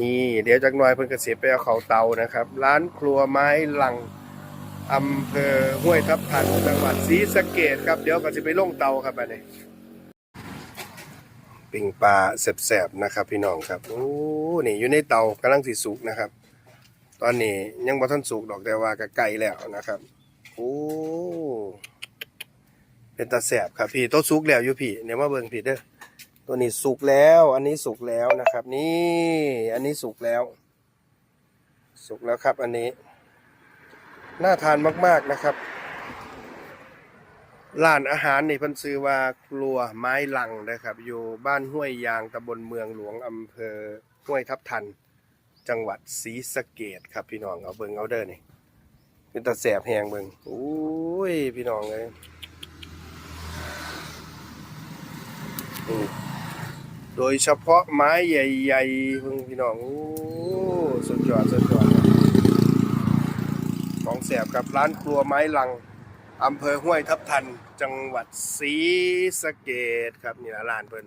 นี่เดี๋ยวจักหน่อยเพิ่นก็สิไปเอาเขาเตานะครับ ร้านครัวไม้หลังอำเภอห้วยทับทันจังหวัดศรีสะเกษครับ เดี๋ยวก็สิไปลงเตาครับอันนี้ปิ่งปลาแสบๆนะครับ พี่น้องครับโอ้นี่อยู่ในเตากำลังสิสุกนะครับ ตอนนี้ยังบ่ทันสุกดอกแต่ว่าก็ใกลแล้วนะครับโอ้เป็นตาแสบครับพี่โตะสุกแล้วอยู่พี่เดี๋ยวมาเบิ่งพี่เด้อ ตัวนี้สุกแล้ว อันนี้สุกแล้วนะครับ นี่ อันนี้สุกแล้ว สุกแล้วครับ อันนี้ น่าทานมากๆนะครับร้านอาหารนี่พิ่นซื้อว่าครัวไม้ลังนะครับ อยู่บ้านห้วยยางตำบลเมืองหลวงอำเภอห้วยทับทัน จังหวัดศรีสะเกดครับ พี่น้องเอาเบิงเอาเด้อนี่เป็นตาแสบแหงเบิงโอ้ยพี่น้องเลยอืม โดยเฉพาะไม้ใหญ่ๆพึ่งพี่น้อง โอ้สุดยอดสุดยอดของแสบกับร้านครัวไม้ลังอำเภอห้วยทับทัน จังหวัดศรีสะเกดครับนี่ละร้านเพิ่น